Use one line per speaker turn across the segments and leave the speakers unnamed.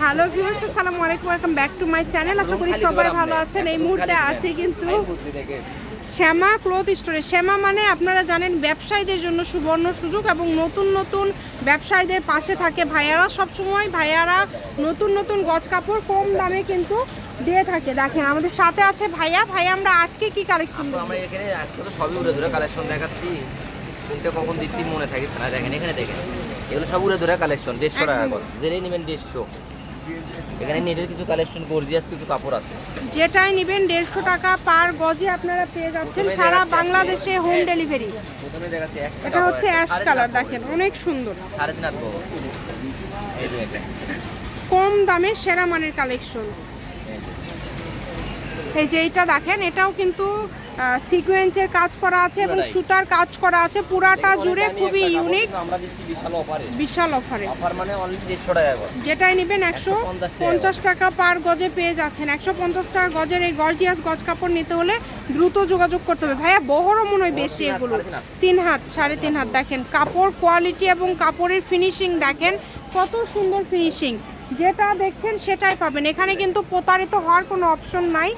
Hello viewers আসসালামু আলাইকুম welcome back to my channel আশা করি সবাই ভালো আছেন। এই মুহূর্তে আছে কিন্তু শ্যামা ক্লথ স্টোরে। শ্যামা মানে আপনারা জানেন ব্যবসায়ীদের জন্য সুবর্ণ সুযোগ এবং নতুন নতুন ব্যবসায়ীদের পাশে থাকে ভাইয়ারা। সবসময় ভাইয়ারা নতুন নতুন গজ কাপড় কম দামে কিন্তু দিয়ে থাকে। দেখেন আমাদের সাথে আছে ভাইয়া। ভাইয়া আমরা আজকে কি কালেকশন
আমরা এখানে আজকে তো সবই উড়ে ধরে কালেকশন দেখাচ্ছি। কোনটা কখন দিচ্ছি মনে থাকছে না। দেখেন এখানে দেখেন। এগুলো সব উড়ে ধরে কালেকশন দেড়শো টাকা। গজ যেটাই নেবেন দেড়শো। এখানে নেটের কিছু কালেকশন গর্জিয়াস কিছু কাপড় আছে।
যেটাই নেবেন দেড়শো টাকা পার গজে আপনারা পেয়ে যাচ্ছেন সারা বাংলাদেশে হোম ডেলিভারি এটা হচ্ছে অ্যাশ কালার দেখেন অনেক সুন্দর। কম দামে সেরা মানের কালেকশন
এই যে।
এই যে এইটা দেখেন এটাও কিন্তু সিকোয়েন্সের কাজ করা আছে এবং। সুতার কাজ করা আছে। পুরাটা জুড়ে খুবই ইউনিক
আমরা দিচ্ছি বিশাল অফারে
বিশাল অফারে
অফার মানে অনলি দেড়শো টাকা গজ।
যেটাই নেবেন একশো
150 টাকা
পার গজে। পেয়ে যাচ্ছেন। একশো পঞ্চাশ টাকা গজের এই গর্জিয়াস গজ কাপড় নিতে হলে দ্রুত যোগাযোগ করতে হবে। ভাইয়া বহরও মনে হয় বেশি এগুলো।
তিন হাত।
সাড়ে তিন হাত। দেখেন কাপড় কোয়ালিটি এবং কাপড়ের ফিনিশিং দেখেন কত সুন্দর ফিনিশিং যেটা দেখছেন সেটাই পাবেন। এখানে কিন্তু প্রতারিত হওয়ার কোনো অপশন নাই।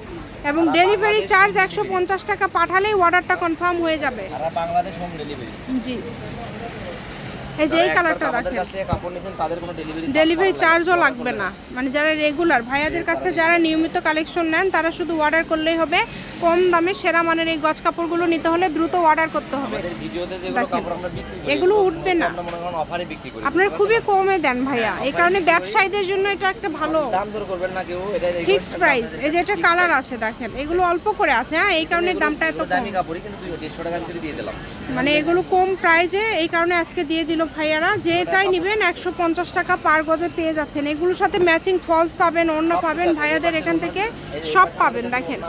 এবং ডেলিভারি চার্জ একশো পঞ্চাশ টাকা পাঠালেই অর্ডারটা কনফার্ম হয়ে যাবে।
বাংলাদেশ হোম ডেলিভারি
জি। এই যে এই কালারটা দেখেন।
ডেলিভারি
চার্জও লাগবে না। মানে যারা রেগুলার ভাইয়াদের কাছ থেকে যারা নিয়মিত কালেকশন নেন তারা শুধু অর্ডার করলেই হবে। কম দামে সেরা মানের এই গজ কাপড়গুলো নিতে হলে দ্রুত অর্ডার করতে হবে। এগুলো উঠবে না। আপনারা খুবই কমে দেন ভাইয়া। এই কারণে ব্যবসায়ীদের জন্য এটা একটা ভালো ফিক্সড প্রাইস এই যে এটা কালার আছে দেখেন। এগুলো অল্প করে আছে হ্যাঁ এই কারণে দামটা এত কম। মানে এগুলো কম প্রাইজে এই কারণে আজকে দিয়ে দিল ভাইয়ারা, যেটাই নেবেন, একশো পঞ্চাশ টাকা পার গজে পেয়ে যাচ্ছেন। এগুলোর সাথে ম্যাচিং ফলস পাবেন, অন্য পাবেন, ভাইয়াদের এখান থেকে সব পাবেন, দেখেন।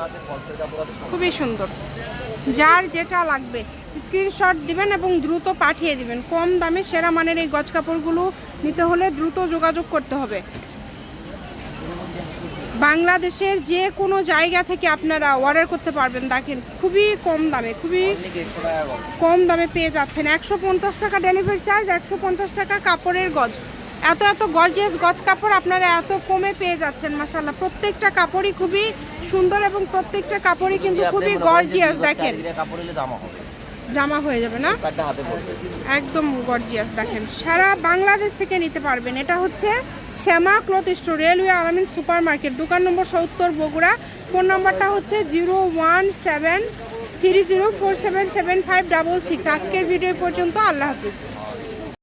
খুবই সুন্দর। যার যেটা লাগবে স্ক্রিনশট দিবেন এবং দ্রুত পাঠিয়ে দিবেন। কম দামে সেরা মানের এই গজ কাপড়গুলো নিতে হলে দ্রুত যোগাযোগ করতে হবে। বাংলাদেশের যে কোনো জায়গা থেকে আপনারা অর্ডার করতে পারবেন দেখেন খুবই কম দামে খুবই কম দামে পেয়ে যাচ্ছেন। একশো পঞ্চাশ টাকা ডেলিভারি চার্জ একশো পঞ্চাশ টাকা কাপড়ের গজ। এত এত গর্জিয়াস গজ কাপড় আপনারা এত কমে পেয়ে যাচ্ছেন মাসাল্লাহ প্রত্যেকটা কাপড়ই খুবই সুন্দর এবং প্রত্যেকটা কাপড়ই কিন্তু খুবই গর্জিয়াস দেখেন।
কাপড় হবে।
জামা হয়ে যাবে না? একদম গর্জিয়াস দেখেন। সারা বাংলাদেশ থেকে নিতে পারবেন। এটা হচ্ছে Shyama cloth store railway Alamin super market দোকান নম্বর সত্তর বগুড়া। ফোন নম্বরটা হচ্ছে zero one seven three zero four seven seven five double six. আজকের ভিডিও পর্যন্ত। আল্লাহ হাফিজ।